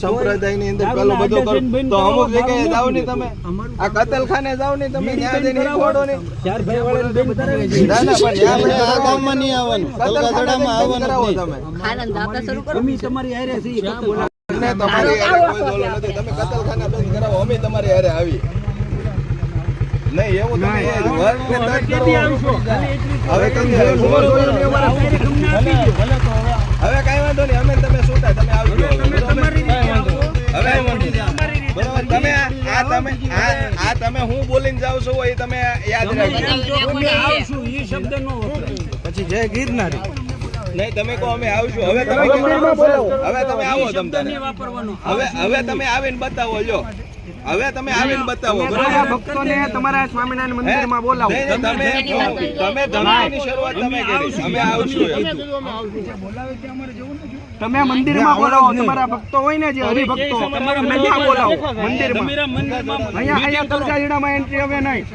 સંપ્રદાયની અંદર પેલો બધો કરો તો અમુક જગ્યાએ જાઓ ને તમે. આ કતલખાને જાઓ ને તમે ત્યાં જઈને ખોડો ને ચાર ભાઈ વાળાને બેન કરાવી ના ના પણ ત્યાં આપણે બધા આ ગામમાં નહીં આવવાનું. કતલખાને આવવાનું કરાવો તમે. આનંદ આપણે શરૂ કરો. અમે તમારી હારે છીએ. ને તમારી હારે કોઈ ઓલું નથી. તમે કતલખાના બંધ કરાવો. અમે તમારી હારે આવી નહીં એવું તમે. હવે. કઈ વાંધો નહીં. અમે તમે છૂટા તમે આવજો. તમે હું બોલીને જાવ છો એ તમે યાદ રાખજો. અમે આવશું શબ્દ નો પછી જય ગિરનારી નહીં તમે કહો અમે આવશું હવે તમે હવે તમે આવો તમ શબ્દ તારે. નહીં વાપરવાનો હવે હવે તમે આવીને બતાવો લ્યો. હવે તમે આવીને બતાવો. ભક્તોને તમારા સ્વામિનારાયણ મંદિરમાં બોલાવો. તમે તમે ધમકીની શરૂઆત તમે કરી. અમે આવશું તમે મંદિરમાં બોલાવો તમારા ભક્તો હોય ને જે હરિભક્તો તમારા તમે ત્યાં બોલાવો મંદિરમાં. અહીંયા અહીંયા તલગાજીડામાં એન્ટ્રી હવે નહીં.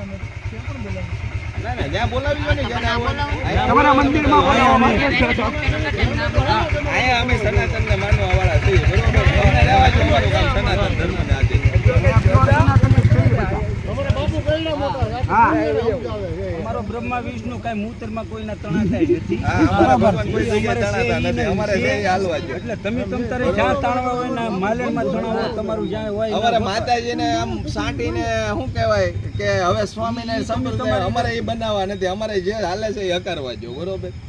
તમારા મંદિરમાં બોલાવો મંદિર છે. અહીંયા અમે સનાતનને માનવા વાળા છીએ બરોબર અમને રહેવા દો, અમારું કામ સનાતન ધર્મને આજે હા અમારો બ્રહ્મા વિષ્ણુ કાંઈ મૂતરમાં કોઈના તણા થાય નથી. હા અમારા ભગવાન કોઈ જગ્યાએ તણાતા નથી. અમારે હાલવા દો. એટલે તમે તમ તારે જ્યાં તાણવા હોય ને માલેરમાં તણાવો તમારું જ્યાં હોય અમારા માતાજીને આમ સાંટીને શું કહેવાય કે હવે સ્વામીને સંપ્રદાય અમારે એ બનાવવા નથી. અમારે જે હાલે છે એ હકારવા જો બરોબર લા ભાઈ.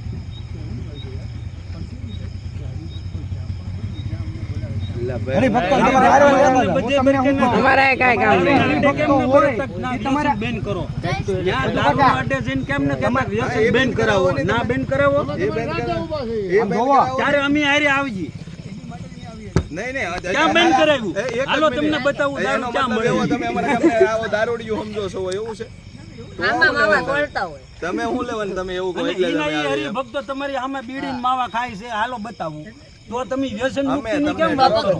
બધે બધે અમારે કાંઈ કામ નહીં. કેમ ન કરો? ના, વ્યસન બેન કરો. ત્યાં જઈને કેમ ન કહેતા બેન કરાવો ના બેન કરાવો? એ બેન કરાવો. એ બેન કરાવો. ત્યારે અમે હારે આવજી. નહીં, નહીં, ક્યાં બેન કરાવ્યું? એ- એક જ હાલો તમને બતાવું દારૂ ક્યાં મતલબ તમે અમારા ગામને આવો દારૂડિયું સમજો છો એવું છે? આમાં માવા ગોળતા હોય. તમે. શું લેવાનું તમે એવું કહો એટલે તમારી સામે બીડી માવા ખાય છે હાલો બતાવું. તો તમે વ્યસન અમે મુક્તિની કેમ વાત કરો?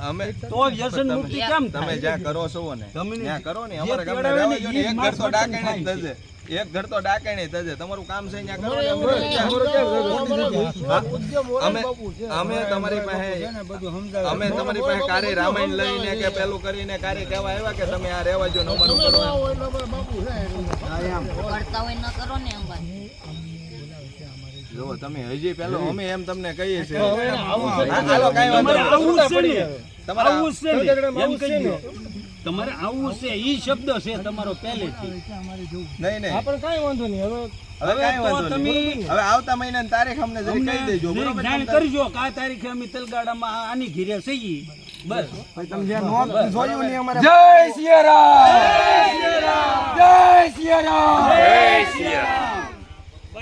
અમે તો વ્યસન મુક્તિ કેમ તમે જ્યાં કરો છો ને તમે ત્યાં કરો ને અમારા ને રહેવા ને, એક ઘર તો ડાકાણે જ થશે. એક ઘર તો ડાકાણે જ થશે. તમારું કામ છે ત્યાં કરો અમે અમે તમારી પાસે અમે તમારી પાસે કારે રામાયણ લઈને કે પેલું કરીને કાર્ય કહેવા આવ્યા કે તમે આ રહેવા જો ને અમારું કરો કરતા હોય ન કરો ને ભાઈ જો તમે હજી પેલો અમે એમ તમને કહીએ છીએ. હાલો કાઈ વાંધો તમારે આવું છે ને? તમારા આવું છે ને? એમ કહી તમારે આવું છે ઈ શબ્દ છે તમારો પહેલેથી. નહીં નહીં. આપણે કાઈ વાંધો નહીં. હવે હવે કાંઈ વાંધો નહીં. હવે આવતા મહિનાની તારીખ અમને જરી કહી દેજો બરોબર? જાણ કરજો કે આ તારીખે અમે તલગાડામાં આની ઘીરે સહી બસ. તમે જે નોંધ જોયું નહીં અમારે જય સિયારામ. જય સિયારામ. તો